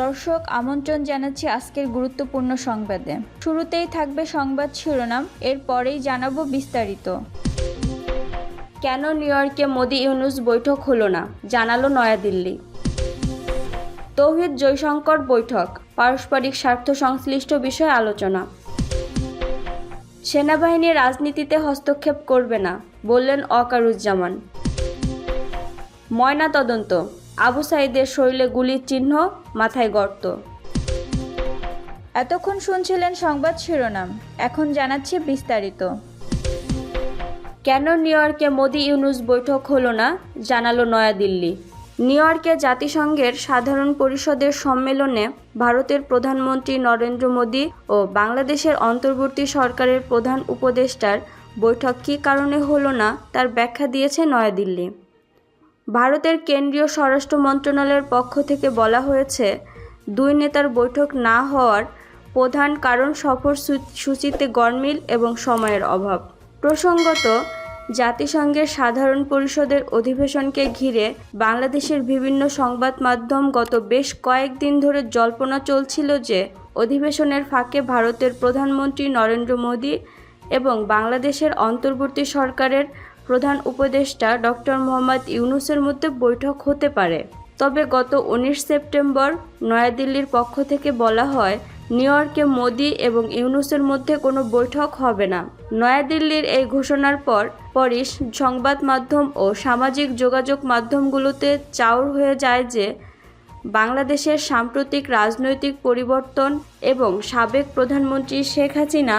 দর্শক, আমন্ত্রণ জানাচ্ছি আজকের গুরুত্বপূর্ণ সংবাদে। শুরুতেই থাকবে সংবাদ শিরোনাম এরপরেই জানাব বিস্তারিত। কেন নিউ ইয়র্কে মোদি ইউনুস বৈঠক হলো না? জানালো নয়াদিল্লি। তৌহিদ জয়শঙ্কর বৈঠক, পারস্পরিক স্বার্থ সংশ্লিষ্ট বিষয়ে আলোচনা। সেনাবাহিনী রাজনীতিতে হস্তক্ষেপ করবে না, বললেন অকারুজ্জামান। ময়না তদন্ত আবু সাইদের শরীরে গুলির চিহ্ন মাথায় গর্ত। এতক্ষণ শুনছিলেন সংবাদ শিরোনাম, এখন জানাচ্ছি বিস্তারিত। কেন নিউ ইয়র্কে মোদি ইউনুস বৈঠক হলো না, জানালো নয়াদিল্লি। নিউ ইয়র্কে জাতিসংঘের সাধারণ পরিষদের সম্মেলনে ভারতের প্রধানমন্ত্রী নরেন্দ্র মোদী ও বাংলাদেশের অন্তর্বর্তী সরকারের প্রধান উপদেষ্টার বৈঠক কী কারণে হলো না, তার ব্যাখ্যা দিয়েছে নয়াদিল্লি। ভারতের কেন্দ্রীয় স্বরাষ্ট্র মন্ত্রণালয়ের পক্ষ থেকে বলা হয়েছে, দুই নেতার বৈঠক না হওয়ার প্রধান কারণ সফর সূচিতে গরমিল এবং সময়ের অভাব। প্রসঙ্গত, জাতিসংঘের সাধারণ পরিষদের অধিবেশনকে ঘিরে বাংলাদেশের বিভিন্ন সংবাদ মাধ্যম গত বেশ কয়েকদিন ধরে জল্পনা চলছিল যে, অধিবেশনের ফাঁকে ভারতের প্রধানমন্ত্রী নরেন্দ্র মোদী এবং বাংলাদেশের অন্তর্বর্তী সরকারের প্রধান উপদেষ্টা ডক্টর মোহাম্মদ ইউনুসের মধ্যে বৈঠক হতে পারে। তবে গত উনিশ সেপ্টেম্বর নয়াদিল্লির পক্ষ থেকে বলা হয়, নিউ ইয়র্কে মোদি এবং ইউনুসের মধ্যে কোনো বৈঠক হবে না। নয়াদিল্লির এই ঘোষণার পর পরই সংবাদ মাধ্যম ও সামাজিক যোগাযোগ মাধ্যমগুলোতে চাউর হয়ে যায় যে, বাংলাদেশের সাম্প্রতিক রাজনৈতিক পরিবর্তন এবং সাবেক প্রধানমন্ত্রী শেখ হাসিনা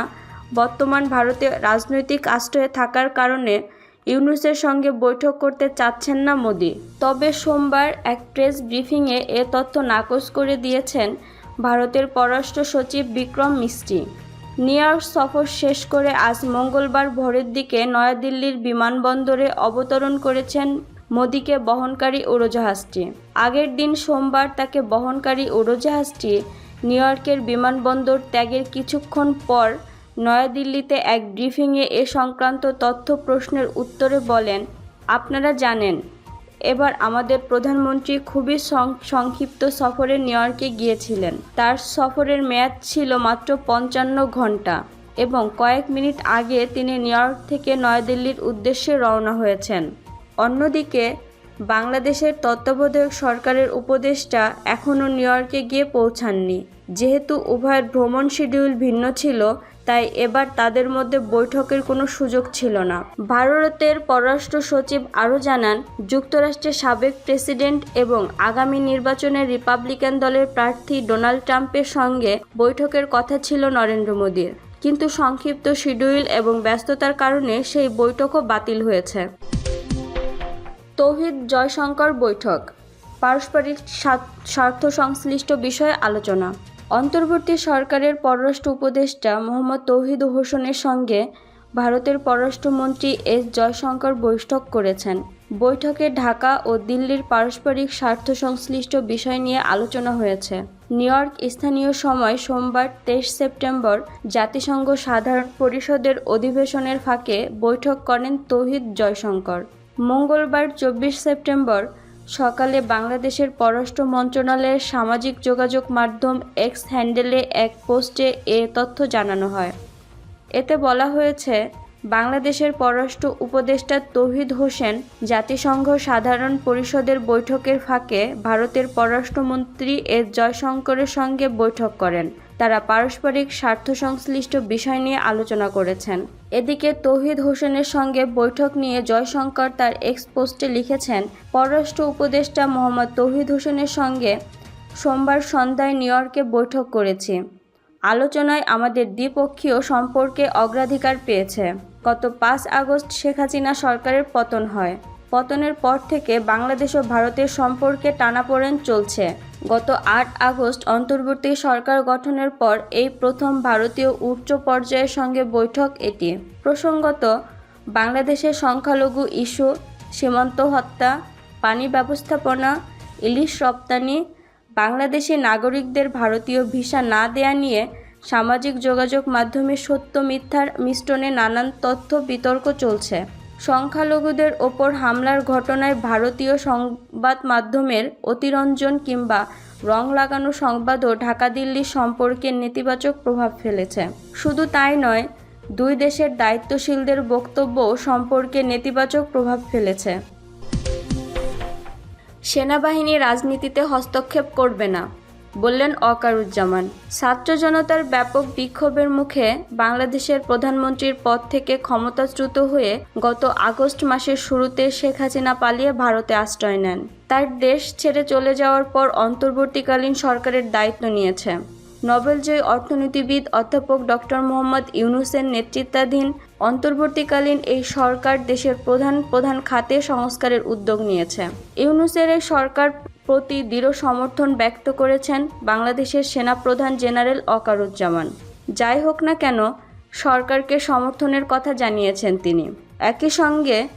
বর্তমান ভারতে রাজনৈতিক আশ্রয়ে থাকার কারণে ইউনুসের সঙ্গে বৈঠক করতে চাচ্ছেন না মোদি। তবে সোমবার এক প্রেস ব্রিফিংয়ে এ তথ্য নাকচ করে দিয়েছেন ভারতের পররাষ্ট্র সচিব বিক্রম মিস্ত্রি নিউ সফর শেষ করে আজ মঙ্গলবার ভোরের দিকে নয়াদিল্লির বিমানবন্দরে অবতরণ করেছেন মোদিকে বহনকারী উড়োজাহাজটি। আগের দিন সোমবার তাকে বহনকারী উড়োজাহাজটি নিউ ইয়র্কের বিমানবন্দর ত্যাগের কিছুক্ষণ পর নয়াদিল্লিতে এক ব্রিফিংয়ে এ সংক্রান্ত তথ্য প্রশ্নের উত্তরে বলেন, আপনারা জানেন, এবার আমাদের প্রধানমন্ত্রী খুবই সংক্ষিপ্ত সফরে নিউ ইয়র্কে গিয়েছিলেন। তার সফরের মেয়াদ ছিল মাত্র পঞ্চান্ন ঘণ্টা এবং কয়েক মিনিট আগে তিনি নিউ ইয়র্ক থেকে নয়াদিল্লির উদ্দেশ্যে রওনা হয়েছেন। অন্যদিকে, বাংলাদেশের তত্ত্বাবধায়ক সরকারের উপদেষ্টা এখনও নিউ ইয়র্কে গিয়ে পৌঁছাননি। যেহেতু উভয়ের ভ্রমণ শিডিউল ভিন্ন ছিল তাই এবার তাদের মধ্যে বৈঠকের কোনো সুযোগ ছিল না। ভারতের পররাষ্ট্র সচিব আরও জানান, যুক্তরাষ্ট্রের সাবেক প্রেসিডেন্ট এবং আগামী নির্বাচনে রিপাবলিকান দলের প্রার্থী ডোনাল্ড ট্রাম্পের সঙ্গে বৈঠকের কথা ছিল নরেন্দ্র মোদীর। কিন্তু সংক্ষিপ্ত শিডিউল এবং ব্যস্ততার কারণে সেই বৈঠকও বাতিল হয়েছে। তৌহিদ জয়শঙ্কর বৈঠক, পারস্পরিক স্বার্থ- সংশ্লিষ্ট বিষয়ে আলোচনা। অন্তর্বর্তী সরকারের পররাষ্ট্র উপদেষ্টা মোহাম্মদ তৌহিদ হোসেনের সঙ্গে ভারতের পররাষ্ট্রমন্ত্রী এস জয়শঙ্কর বৈঠক করেছেন। বৈঠকে ঢাকা ও দিল্লির পারস্পরিক স্বার্থ সংশ্লিষ্ট বিষয় নিয়ে আলোচনা হয়েছে। নিউ ইয়র্ক স্থানীয় সময় সোমবার তেইশ সেপ্টেম্বর জাতিসংঘ সাধারণ পরিষদের অধিবেশনের ফাঁকে বৈঠক করেন তৌহিদ জয়শঙ্কর। মঙ্গলবার চব্বিশ সেপ্টেম্বর সকালে বাংলাদেশের পররাষ্ট্র মন্ত্রণালয়ের সামাজিক যোগাযোগ মাধ্যম এক্স হ্যান্ডেলে এক পোস্টে এ তথ্য জানানো হয়। এতে বলা হয়েছে, বাংলাদেশের পররাষ্ট্র উপদেষ্টা তৌহিদ হোসেন জাতিসংঘ সাধারণ পরিষদের বৈঠকের ফাঁকে ভারতের পররাষ্ট্রমন্ত্রী এস জয়শঙ্করের সঙ্গে বৈঠক করেন। তারা পারস্পরিক স্বার্থ সংশ্লিষ্ট বিষয় নিয়ে আলোচনা করেছেন। এদিকে তৌহিদ হোসেনের সঙ্গে বৈঠক নিয়ে জয়শঙ্কর তার এক্স পোস্টে লিখেছেন, পররাষ্ট্র উপদেষ্টা মোহাম্মদ তৌহিদ হোসেনের সঙ্গে সোমবার সন্ধ্যায় নিউ ইয়র্কে বৈঠক করেছি। আলোচনায় আমাদের দ্বিপক্ষীয় সম্পর্কে অগ্রাধিকার পেয়েছে। গত পাঁচ আগস্ট শেখ হাসিনা সরকারের পতন হয়। পতনের পর থেকে বাংলাদেশ ও ভারতের সম্পর্কে টানাপোড়েন চলছে। গত আট আগস্ট অন্তর্বর্তী সরকার গঠনের পর এই প্রথম ভারতীয় উচ্চ পর্যায়ের সঙ্গে বৈঠক এটি। প্রসঙ্গত, বাংলাদেশের সংখ্যালঘু ইস্যু, সীমান্ত হত্যা, পানি ব্যবস্থাপনা, ইলিশ রপ্তানি, বাংলাদেশি নাগরিকদের ভারতীয় ভিসা না দেয়া নিয়ে সামাজিক যোগাযোগ মাধ্যমে সত্য মিথ্যার মিশ্রণে নানান তথ্য বিতর্ক চলছে। সংখ্যালঘুদের ওপর হামলার ঘটনায় ভারতীয় সংবাদ মাধ্যমের অতিরঞ্জন কিংবা রং লাগানো সংবাদও ঢাকা দিল্লির সম্পর্কে নেতিবাচক প্রভাব ফেলেছে। শুধু তাই নয়, দুই দেশের দায়িত্বশীলদের বক্তব্যও সম্পর্কে নেতিবাচক প্রভাব ফেলেছে। সেনাবাহিনী রাজনীতিতে হস্তক্ষেপ করবে না। বললেন অকারুজ্জামান। ছাত্র জনতার ব্যাপক বিক্ষোভের মুখে বাংলাদেশের প্রধানমন্ত্রীর পদ থেকে ক্ষমতাচ্যুত হয়ে গত আগস্ট মাসের শুরুতে শেখ হাসিনা পালিয়ে ভারতে আশ্রয় নেন। তার দেশ ছেড়ে চলে যাওয়ার পর অন্তর্বর্তীকালীন সরকারের দায়িত্ব নিয়েছে। নোবেলজয়ী অর্থনীতিবিদ অধ্যাপক ডক্টর মোহাম্মদ ইউনুসের নেতৃত্বাধীন অন্তর্বর্তীকালীন এই সরকার দেশের প্রধান প্রধান খাতে সংস্কারের উদ্যোগ নিয়েছে। ইউনুসের এই সরকার প্রতি দৃঢ় সমর্থন ব্যক্ত করেছেন বাংলাদেশের সেনাপ্রধান জেনারেল অকারুজ্জামান। যাই হোক না কেন, সরকারকে সমর্থনের কথা জানিয়েছেন তিনি। একই সঙ্গে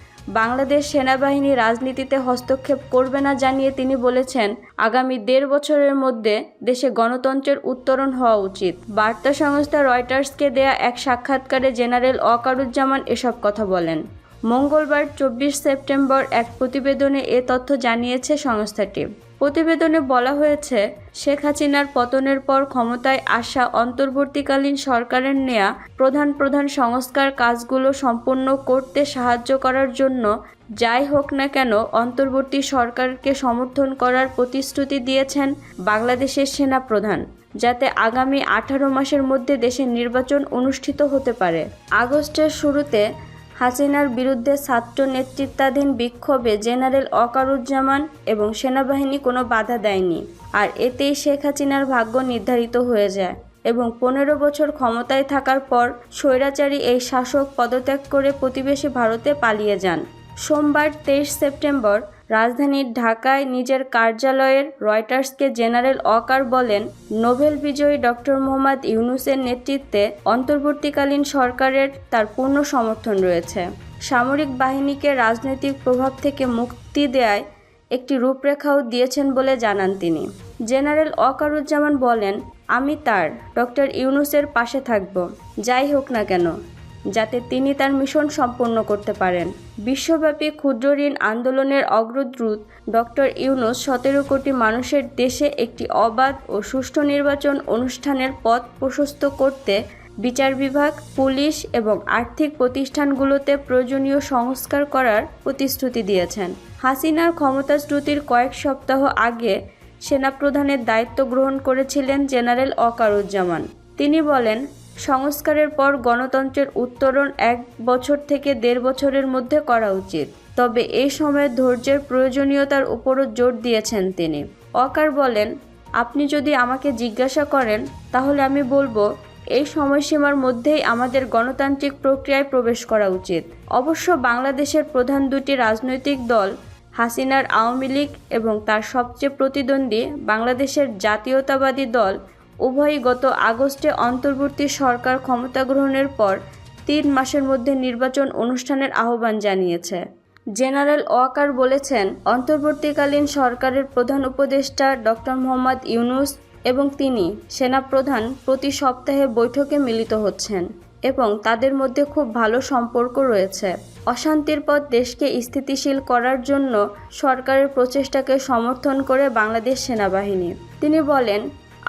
বাংলাদেশ সেনাবাহিনী রাজনীতিতে হস্তক্ষেপ করবে না জানিয়ে তিনি বলেছেন, আগামী দেড় বছরের মধ্যে দেশে গণতন্ত্রের উত্তরণ হওয়া উচিত। বার্তা সংস্থা রয়টার্সকে দেয়া এক সাক্ষাৎকারে জেনারেল অকারুজ্জামান এসব কথা বলেন। মঙ্গলবার চব্বিশ সেপ্টেম্বর এক প্রতিবেদনে এ তথ্য জানিয়েছে সংস্থাটি। প্রতিবেদনে বলা হয়েছে, শেখ হাসিনার পতনের পর ক্ষমতায় আসা অন্তর্বর্তীকালীন সরকারের নেয়া প্রধান প্রধান সংস্কার কাজগুলো সম্পন্ন করতে সাহায্য করার জন্য যাই হোক না কেন অন্তর্বর্তী সরকারকে সমর্থন করার প্রতিশ্রুতি দিয়েছেন বাংলাদেশের সেনা প্রধান, যাতে আগামী আঠারো মাসের মধ্যে দেশে নির্বাচন অনুষ্ঠিত হতে পারে। আগস্টের শুরুতে হাসিনার বিরুদ্ধে ছাত্র নেতৃত্বাধীন বিক্ষোভে জেনারেল অকারুজ্জামান এবং সেনাবাহিনী কোনো বাধা দেয়নি। আর এতেই শেখ হাসিনার ভাগ্য নির্ধারিত হয়ে যায় এবং পনেরো বছর ক্ষমতায় থাকার পর স্বৈরাচারী এই শাসক পদত্যাগ করে প্রতিবেশী ভারতে পালিয়ে যান। সোমবার তেইশ সেপ্টেম্বর রাজধানীর ঢাকায় নিজের কার্যালয়ের রয়টার্সকে জেনারেল অকার বলেন, নোবেল বিজয়ী ডক্টর মোহাম্মদ ইউনুসের নেতৃত্বে অন্তর্বর্তীকালীন সরকারের তার পূর্ণ সমর্থন রয়েছে। সামরিক বাহিনীকে রাজনৈতিক প্রভাব থেকে মুক্তি দেয়ায় একটি রূপরেখাও দিয়েছেন বলে জানান তিনি। জেনারেল অকারুজ্জামান বলেন, আমি তার, ডক্টর ইউনুসের পাশে থাকব, যাই হোক না কেন। যাতে তিনি তার মিশন সম্পন্ন করতে পারেন। বিশ্বব্যাপী ক্ষুদ্র ঋণ আন্দোলনের অগ্রদ্রুত ডক্টর ইউনুস সতেরো কোটি মানুষের দেশে একটি অবাধ ও সুষ্ঠু নির্বাচন অনুষ্ঠানের পথ প্রশস্ত করতে বিচার বিভাগ, পুলিশ এবং আর্থিক প্রতিষ্ঠানগুলোতে প্রয়োজনীয় সংস্কার করার প্রতিশ্রুতি দিয়েছেন। হাসিনার ক্ষমতা ক্ষমতাচ্যুতির কয়েক সপ্তাহ আগে সেনাপ্রধানের দায়িত্ব গ্রহণ করেছিলেন জেনারেল অকারুজ্জামান। তিনি বলেন সংস্কারের পর গণতন্ত্রের উত্তরণ এক বছর থেকে দেড় বছরের মধ্যে করা উচিত। তবে এই সময়ে ধৈর্যের প্রয়োজনীয়তার উপরও জোর দিয়েছেন তিনি। অকার বলেন, আপনি যদি আমাকে জিজ্ঞাসা করেন, তাহলে আমি বলব, এই সময়সীমার মধ্যেই আমাদের গণতান্ত্রিক প্রক্রিয়ায় প্রবেশ করা উচিত। অবশ্য বাংলাদেশের প্রধান দুটি রাজনৈতিক দল, হাসিনার আওয়ামী লীগ এবং তার সবচেয়ে প্রতিদ্বন্দ্বী বাংলাদেশের জাতীয়তাবাদী দল উভয়ই গত আগস্টে অন্তর্বর্তী সরকার ক্ষমতা গ্রহণের পর তিন মাসের মধ্যে নির্বাচন অনুষ্ঠানের আহ্বান জানিয়েছে। জেনারেল ওয়াকার বলেছেন, অন্তর্বর্তীকালীন সরকারের প্রধান উপদেষ্টা ডক্টর মোহাম্মদ ইউনুস এবং তিনি সেনাপ্রধান প্রতি সপ্তাহে বৈঠকে মিলিত হচ্ছেন এবং তাদের মধ্যে খুব ভালো সম্পর্ক রয়েছে। অশান্তির পর দেশকে স্থিতিশীল করার জন্য সরকারের প্রচেষ্টাকে সমর্থন করে বাংলাদেশ সেনাবাহিনী। তিনি বলেন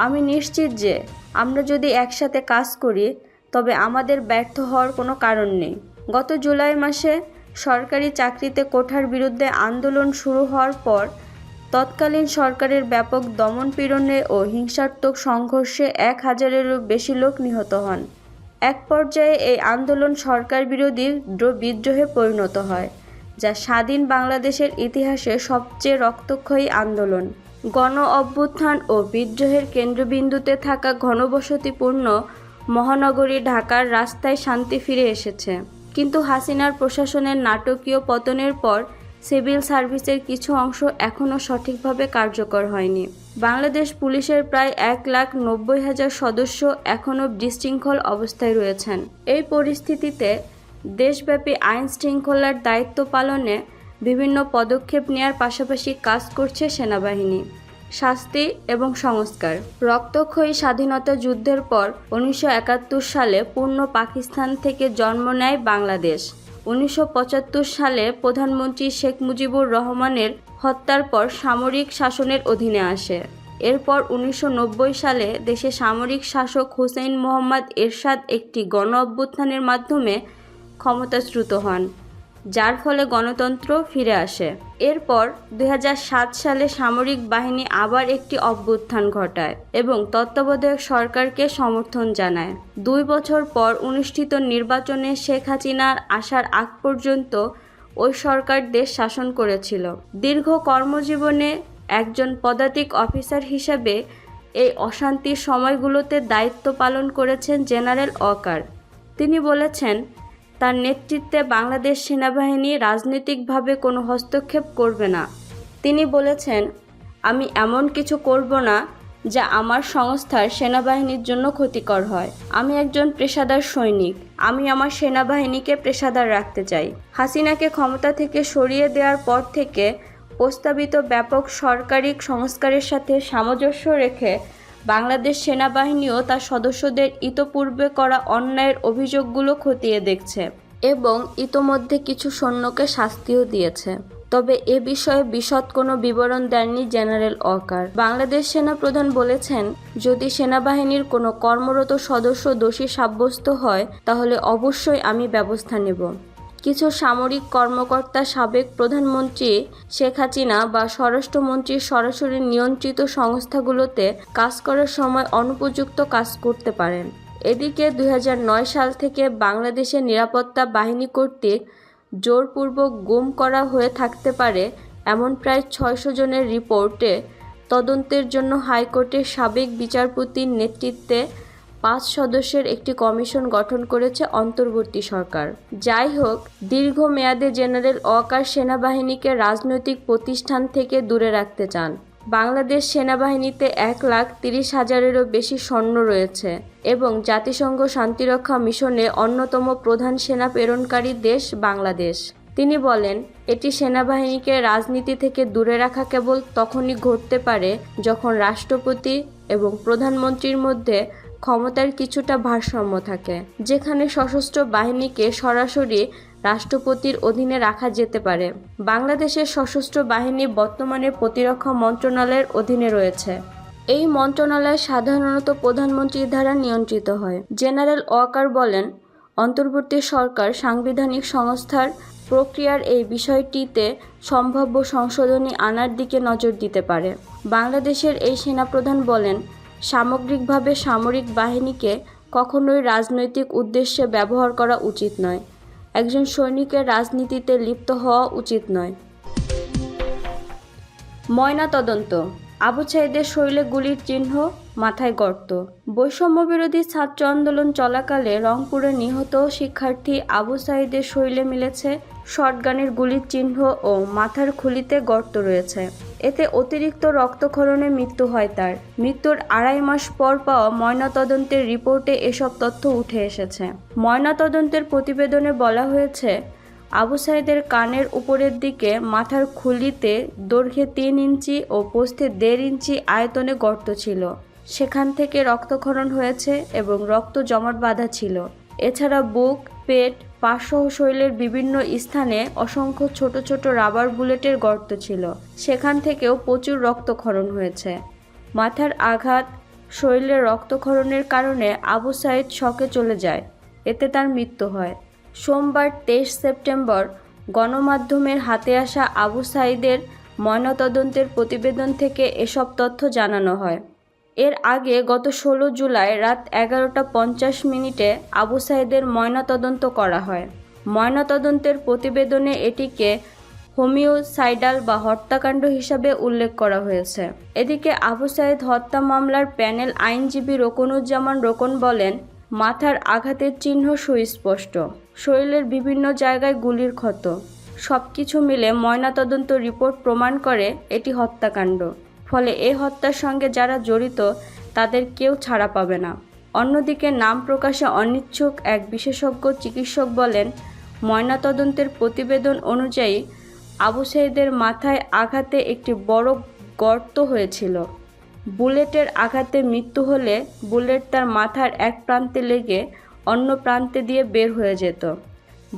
আমি নিশ্চিত যে আমরা যদি একসাথে কাজ করি, তবে আমাদের ব্যর্থ হওয়ার কোনো কারণ নেই। গত জুলাই মাসে সরকারি চাকরিতে কোঠার বিরুদ্ধে আন্দোলন শুরু হওয়ার পর তৎকালীন সরকারের ব্যাপক দমনপীড়নে ও হিংসাত্মক সংঘর্ষে এক হাজারেরও বেশি লোক নিহত হন। এক পর্যায়ে এই আন্দোলন সরকার বিরোধী বিদ্রোহে পরিণত হয়, যা স্বাধীন বাংলাদেশের ইতিহাসে সবচেয়ে রক্তক্ষয়ী আন্দোলন। গণ অভ্যুত্থান ও বিদ্রোহের কেন্দ্রবিন্দুতে থাকা ঘনবসতিপূর্ণ মহানগরী ঢাকার রাস্তায় শান্তি ফিরে এসেছে। কিন্তু হাসিনার প্রশাসনের নাটকীয় পতনের পর সিভিল সার্ভিসের কিছু অংশ এখনও সঠিকভাবে কার্যকর হয়নি। বাংলাদেশ পুলিশের প্রায় এক লাখ নব্বই হাজার সদস্য এখনও বিশৃঙ্খল অবস্থায় রয়েছেন। এই পরিস্থিতিতে দেশব্যাপী আইন শৃঙ্খলার দায়িত্ব পালনে বিভিন্ন পদক্ষেপ নেয়ার পাশাপাশি কাজ করছে সেনাবাহিনী। শাস্তি এবং সংস্কার। রক্তক্ষয়ী স্বাধীনতা যুদ্ধের পর উনিশশো একাত্তর সালে পূর্ণ পাকিস্তান থেকে জন্ম নেয় বাংলাদেশ। উনিশশো পঁচাত্তর সালে প্রধানমন্ত্রী শেখ মুজিবুর রহমানের হত্যার পর সামরিক শাসনের অধীনে আসে। এরপর উনিশশো নব্বই সালে দেশে সামরিক শাসক হুসেইন মোহাম্মদ এরশাদ একটি গণ অভ্যুত্থানের মাধ্যমে ক্ষমতাচ্যুত হন। যার ফলে গণতন্ত্র ফিরে আসে। এরপর দু হাজার সাত সালে সামরিক বাহিনী আবার একটি অভ্যুত্থান ঘটায় এবং তত্ত্বাবধায়ক সরকারকে সমর্থন জানায়। দুই বছর পর অনুষ্ঠিত নির্বাচনে শেখ হাসিনার আসার আগ পর্যন্ত ওই সরকার দেশ শাসন করেছিল। দীর্ঘ কর্মজীবনে একজন পদাতিক অফিসার হিসেবে এই অশান্তির সময়গুলোতে দায়িত্ব পালন করেছেন জেনারেল ওয়াকার তিনি বলেছেন তার নেতৃত্বে বাংলাদেশ সেনাবাহিনী রাজনৈতিকভাবে কোনো হস্তক্ষেপ করবে না। তিনি বলেছেন, আমি এমন কিছু করব না যা আমার সংস্থার সেনাবাহিনীর জন্য ক্ষতিকর হয়। আমি একজন পেশাদার সৈনিক। আমি আমার সেনাবাহিনীকে পেশাদার রাখতে চাই। হাসিনাকে ক্ষমতা থেকে সরিয়ে দেওয়ার পর থেকে প্রস্তাবিত ব্যাপক সরকারি সংস্কারের সাথে সামঞ্জস্য রেখে বাংলাদেশ সেনাবাহিনীও তার সদস্যদের ইতপূর্বে করা অন্যায়ের অভিযোগগুলো খতিয়ে দেখছে এবং ইতোমধ্যে কিছু সৈন্যকে শাস্তিও দিয়েছে। তবে এ বিষয়ে বিশদ কোনো বিবরণ দেননি জেনারেল ওয়াকার। বাংলাদেশ সেনা প্রধান বলেছেন, যদি সেনাবাহিনীর কোনো কর্মরত সদস্য দোষী সাব্যস্ত হয়, তাহলে অবশ্যই আমি ব্যবস্থা নেব। কিছু সামরিক কর্মকর্তা সাবেক প্রধানমন্ত্রী শেখ হাসিনা বা স্বরাষ্ট্রমন্ত্রীর সরাসরি নিয়ন্ত্রিত সংস্থাগুলোতে কাজ করার সময় অনুপযুক্ত কাজ করতে পারেন। এদিকে দু হাজার নয় সাল থেকে বাংলাদেশের নিরাপত্তা বাহিনী কর্তৃক জোরপূর্বক গুম করা হয়ে থাকতে পারে এমন প্রায় ছয়শো জনের রিপোর্টে। তদন্তের জন্য হাইকোর্টের সাবেক বিচারপতির নেতৃত্বে পাঁচ সদস্যের একটি কমিশন গঠন করেছে অন্তর্বর্তী সরকার। যাই হোক দীর্ঘমেয়াদে জেনারেল ওয়াকার সেনাবাহিনীকে রাজনৈতিক প্রতিষ্ঠান থেকে দূরে রাখতে চান। বাংলাদেশ সেনাবাহিনীতে এক লাখ তিরিশ হাজারেরও বেশি সৈন্য রয়েছে এবং জাতিসংঘ শান্তিরক্ষা মিশনে অন্যতম প্রধান সেনা প্রেরণকারী দেশ বাংলাদেশ। তিনি বলেন, এটি সেনাবাহিনীকে রাজনীতি থেকে দূরে রাখা কেবল তখনই ঘটতে পারে যখন রাষ্ট্রপতি এবং প্রধানমন্ত্রীর মধ্যে ক্ষমতার কিছুটা ভারসাম্য থাকে, যেখানে সশস্ত্র বাহিনীকে সরাসরি রাষ্ট্রপতির অধীনে রাখা যেতে পারে। বাংলাদেশের সশস্ত্র বাহিনী বর্তমানে প্রতিরক্ষা মন্ত্রণালয়ের অধীনে রয়েছে। এই মন্ত্রণালয় সাধারণত প্রধানমন্ত্রীর দ্বারা নিয়ন্ত্রিত হয়। জেনারেল ওয়াকার বলেন, অন্তর্বর্তী সরকার সাংবিধানিক সংস্থার প্রক্রিয়ার এই বিষয়টিতে সম্ভাব্য সংশোধনী আনার দিকে নজর দিতে পারে। বাংলাদেশের এই সেনাপ্রধান বলেন সামগ্রিকভাবে সামরিক বাহিনীকে কখনোই রাজনৈতিক উদ্দেশ্যে ব্যবহার করা উচিত নয়। একজন সৈনিকের রাজনীতিতে লিপ্ত হওয়া উচিত নয়। ময়না তদন্ত আবু সাইদের শরীরে গুলির চিহ্ন মাথায় গর্ত। বৈষম্য বিরোধী ছাত্র আন্দোলন চলাকালে রংপুরে নিহত শিক্ষার্থী আবু সাইদের শৈলে মিলেছে শটগানের গুলির চিহ্ন ও মাথার খুলিতে গর্ত রয়েছে। এতে অতিরিক্ত রক্তক্ষরণে মৃত্যু হয় তার। মৃত্যুর আড়াই মাস পর পাওয়া ময়নাতদন্তের রিপোর্টে এসব তথ্য উঠে এসেছে। ময়নাতদন্তের প্রতিবেদনে বলা হয়েছে আবু সাইদের কানের উপরের দিকে মাথার খুলিতে দৈর্ঘ্যে তিন ইঞ্চি ও পোস্তে দেড় ইঞ্চি আয়তনে গর্ত ছিল। সেখান থেকে রক্তক্ষরণ হয়েছে এবং রক্ত জমাট বাঁধা ছিল। এছাড়া বুক, পেট পাশসহ শরীরের বিভিন্ন স্থানে অসংখ্য ছোট ছোট রাবার বুলেটের গর্ত ছিল। সেখান থেকেও প্রচুর রক্তক্ষরণ হয়েছে। মাথার আঘাত শরীরে রক্তক্ষরণের কারণে আবু সাইদ শকে চলে যায়। এতে তার মৃত্যু হয়। সোমবার তেইশ সেপ্টেম্বর গণমাধ্যমের হাতে আসা আবু সাইদের ময়নাতদন্তের প্রতিবেদন থেকে এসব তথ্য জানানো হয়। এর আগে গত ষোলো জুলাই রাত এগারোটা পঞ্চাশ মিনিটে আবু সাইদের ময়নাতদন্ত করা হয়। ময়নাতদন্তের প্রতিবেদনে এটিকে হোমিওসাইডাল বা হত্যাকাণ্ড হিসাবে উল্লেখ করা হয়েছে। এদিকে আবু সাইদ হত্যা মামলার প্যানেল আইনজীবী রোকনুজ্জামান রোকন বলেন, মাথার আঘাতের চিহ্ন সুস্পষ্ট। শরীরের বিভিন্ন জায়গায় গুলির ক্ষত। সব কিছু মিলে ময়নাতদন্ত রিপোর্ট প্রমাণ করে এটি হত্যাকাণ্ড। ফলে এ হত্যার সঙ্গে যারা জড়িত, তাদের কেউ ছাড়া পাবে না। অন্যদিকে নাম প্রকাশে অনিচ্ছুক এক বিশেষজ্ঞ চিকিৎসক বলেন, ময়নাতদন্তের প্রতিবেদন অনুযায়ী আবু সাইদের মাথায় আঘাতে একটি বড় গর্ত হয়েছিল। বুলেটের আঘাতে মৃত্যু হলে বুলেট তার মাথার এক প্রান্তে লেগে অন্য প্রান্তে দিয়ে বের হয়ে যেত।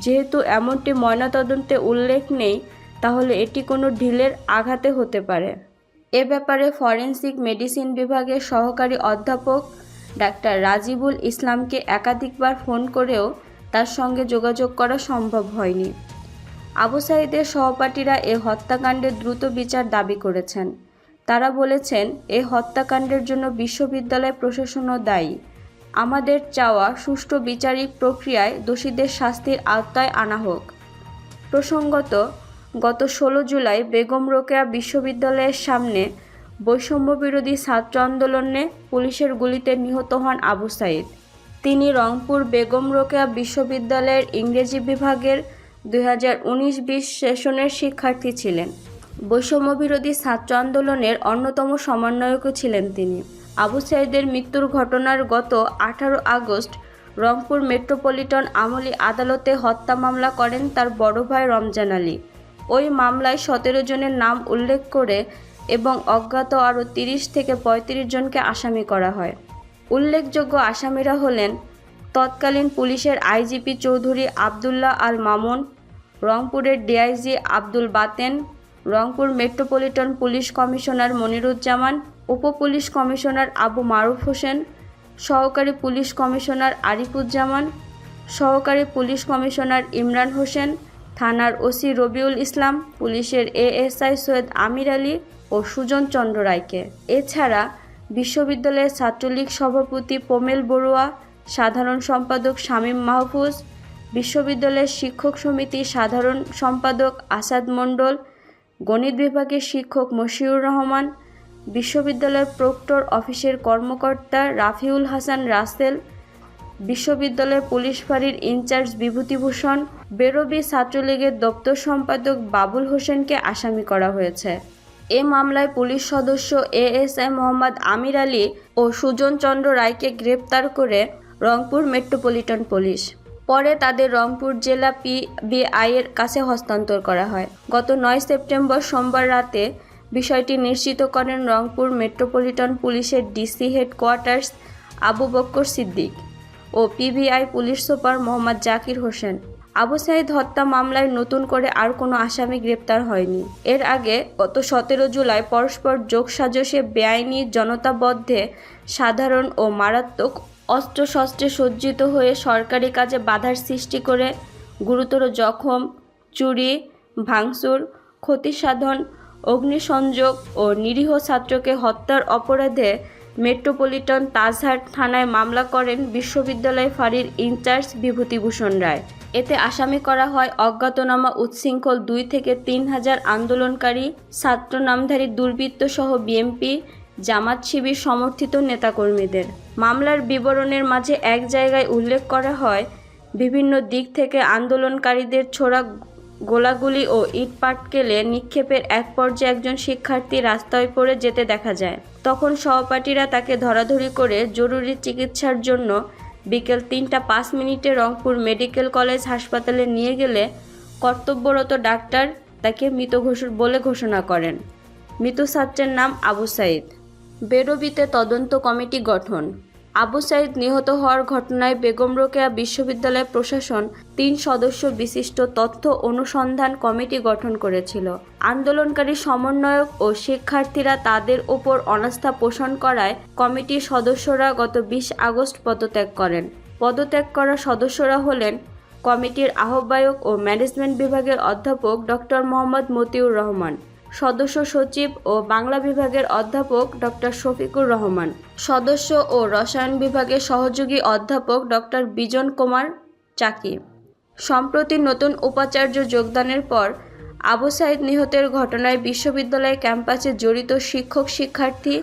যেহেতু এমনটি ময়নাতদন্তে উল্লেখ নেই, তাহলে এটি কোনো ঢিলের আঘাতে হতে পারে। এ ব্যাপারে ফরেন্সিক মেডিসিন বিভাগের সহকারী অধ্যাপক ডাক্তার রাজিবুল ইসলামকে একাধিকবার ফোন করেও তার সঙ্গে যোগাযোগ করা সম্ভব হয়নি। আবু সাইদের সহপাঠীরা এ হত্যাকাণ্ডের দ্রুত বিচার দাবি করেছেন। তারা বলেছেন, এ হত্যাকাণ্ডের জন্য বিশ্ববিদ্যালয় প্রশাসনও দায়ী। আমাদের চাওয়া সুষ্ঠু বিচারিক প্রক্রিয়ায় দোষীদের শাস্তির আওতায় আনা হোক। প্রসঙ্গত, গত ষোলো জুলাই বেগম রোকেয়া বিশ্ববিদ্যালয়ের সামনে বৈষম্যবিরোধী ছাত্র আন্দোলনে পুলিশের গুলিতে নিহত হন আবু সাইদ। তিনি রংপুর বেগম রোকেয়া বিশ্ববিদ্যালয়ের ইংরেজি বিভাগের দুই হাজার উনিশ বিশ সেশনের শিক্ষার্থী ছিলেন। বৈষম্যবিরোধী ছাত্র আন্দোলনের অন্যতম সমন্বয়কও ছিলেন তিনি। আবু সাইদের মৃত্যুর ঘটনার গত আঠারো আগস্ট রংপুর মেট্রোপলিটন আমলি আদালতে হত্যা মামলা করেন তার বড় ভাই রমজান আলী। ওই মামলায় সতেরো জনের নাম উল্লেখ করে এবং অজ্ঞাত আরও তিরিশ থেকে পঁয়ত্রিশ জনকে আসামি করা হয়। উল্লেখযোগ্য আসামিরা হলেন তৎকালীন পুলিশের আইজিপি চৌধুরী আবদুল্লাহ আল মামুন, রংপুরের DIG Abdul Baten, Rangpur metropolitan police commissioner Moniruzzaman উপ পুলিশ কমিশনার আবু মারুফ হোসেন, সহকারী পুলিশ কমিশনার আরিফুজ্জামান, সহকারী পুলিশ কমিশনার ইমরান হোসেন, থানার ওসি রবিউল ইসলাম, পুলিশের এএসআই সৈয়দ আমির আলী ও সুজন চন্দ্র রায়কে। এছাড়া বিশ্ববিদ্যালয়ের ছাত্রলীগ সভাপতি পোমেল বড়ুয়া, সাধারণ সম্পাদক শামীম মাহফুজ, বিশ্ববিদ্যালয়ের শিক্ষক সমিতির সাধারণ সম্পাদক আসাদ মণ্ডল, গণিত বিভাগের শিক্ষক মশিউর রহমান বিশ্ববিদ্যালয়ের প্রক্টর অফিসের কর্মকর্তা রাফিউল হাসান রাসেল, বিশ্ববিদ্যালয়ের পুলিশ ফাঁড়ির ইনচার্জ বিভূতিভূষণ, বেরবি ছাত্রলীগের দপ্তর সম্পাদক বাবুল হোসেনকে আসামি করা হয়েছে। এ মামলায় পুলিশ সদস্য এএসআই মোহাম্মদ আমির আলী ও সুজন চন্দ্র রায়কে গ্রেপ্তার করে রংপুর মেট্রোপলিটন পুলিশ। পরে তাদের রংপুর জেলা পিবিআইয়ের কাছে হস্তান্তর করা হয়। গত নয় সেপ্টেম্বর সোমবার রাতে বিষয়টি নিশ্চিত করেন রংপুর মেট্রোপলিটন পুলিশের ডিসি হেডকোয়ার্টার্স আবু বক্কর সিদ্দিক ও PBI police super Mohammad Zakir Hossain. Abu Sayeed হত্যা মামলায় নতুন করে আর কোনো আসামি গ্রেপ্তার হয়নি। এর আগে গত সতেরো জুলাই পরস্পর যোগসাজশে বেআইনি জনতাবদ্ধে সাধারণ ও মারাত্মক অস্ত্রশস্ত্রে সজ্জিত হয়ে সরকারি কাজে বাধার সৃষ্টি করে গুরুতর জখম, চুরি, ভাঙচুর, ক্ষতিসাধন অগ্নিসংযোগ ও নিরীহ ছাত্রকে হত্যার অপরাধে মেট্রোপলিটন তাজহাট থানায় মামলা করেন বিশ্ববিদ্যালয় ফাঁড়ির ইনচার্জ বিভূতিভূষণ রায়। এতে আসামি করা হয় অজ্ঞাতনামা উচ্ছৃঙ্খল দুই থেকে তিন হাজার আন্দোলনকারী, ছাত্র নামধারী দুর্বৃত্ত সহ বিএমপি, জামাত শিবির সমর্থিত নেতাকর্মীদের। মামলার বিবরণের মাঝে এক জায়গায় উল্লেখ করা হয়, বিভিন্ন দিক থেকে আন্দোলনকারীদের ছোড়া গোলাগুলি ও ইট পাটকেলে নিক্ষেপের এক পর্যায়ে একজন শিক্ষার্থী রাস্তায় পড়ে যেতে দেখা যায়। তখন সহপাঠীরা তাকে ধরাধরি করে জরুরি চিকিৎসার জন্য বিকেল তিনটা পাঁচ মিনিটে রংপুর মেডিকেল কলেজ হাসপাতালে নিয়ে গেলে কর্তব্যরত ডাক্তার তাকে মৃত বলে ঘোষণা করেন। মৃত ছাত্রের নাম আবু সাইদ। বেরবিতে তদন্ত কমিটি গঠন। আবু সাইদ নিহত হওয়ার ঘটনায় বেগম রোকেয়া বিশ্ববিদ্যালয় প্রশাসন তিন সদস্য বিশিষ্ট তথ্য অনুসন্ধান কমিটি গঠন করেছিল। আন্দোলনকারী সমন্বয়ক ও শিক্ষার্থীরা তাদের ওপর অনাস্থা পোষণ করায় কমিটির সদস্যরা গত বিশ আগস্ট পদত্যাগ করেন। পদত্যাগ করা সদস্যরা হলেন কমিটির আহ্বায়ক ও ম্যানেজমেন্ট বিভাগের অধ্যাপক ডক্টর মোহাম্মদ মতিউর রহমান। সদস্য সচিব ও বাংলা বিভাগের অধ্যাপক ডক্টর শফিকুর রহমান, সদস্য ও রসায়ন বিভাগের সহযোগী অধ্যাপক ডক্টর বিজন কুমার চাকি। সম্প্রতি নতুন উপাচার্য যোগদানের পর আবু সাইদ নিহতের ঘটনায় বিশ্ববিদ্যালয় ক্যাম্পাসে জড়িত শিক্ষক, শিক্ষার্থী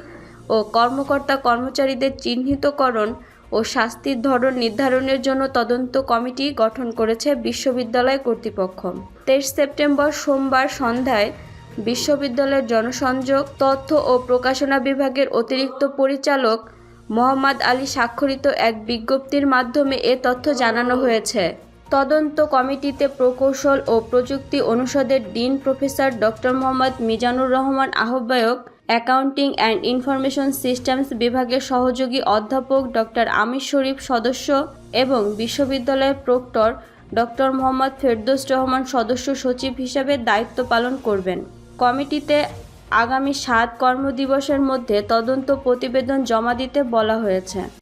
ও কর্মকর্তা কর্মচারীদের চিহ্নিতকরণ ও শাস্তির ধরন নির্ধারণের জন্য তদন্ত কমিটি গঠন করেছে বিশ্ববিদ্যালয় কর্তৃপক্ষ। তেইশ সেপ্টেম্বর সোমবার সন্ধ্যায় বিশ্ববিদ্যালয়ের জনসংযোগ, তথ্য ও প্রকাশনা বিভাগের অতিরিক্ত পরিচালক মোহাম্মদ আলী স্বাক্ষরিত এক বিজ্ঞপ্তির মাধ্যমে এ তথ্য জানানো হয়েছে। তদন্ত কমিটিতে প্রকৌশল ও প্রযুক্তি অনুষদের dean professor doctor Mohammad Mizanur Rahman, আহ্বায়ক, অ্যাকাউন্টিং অ্যান্ড ইনফরমেশন সিস্টেমস বিভাগের সহযোগী অধ্যাপক ডক্টর আমির শরীফ সদস্য এবং বিশ্ববিদ্যালয়ের প্রক্টর ডক্টর মোহাম্মদ ফেরদৌস রহমান সদস্য সচিব হিসাবে দায়িত্ব পালন করবেন। কমিটিতে আগামী সাত কর্মদিবসের মধ্যে তদন্ত প্রতিবেদন জমা দিতে বলা হয়েছে।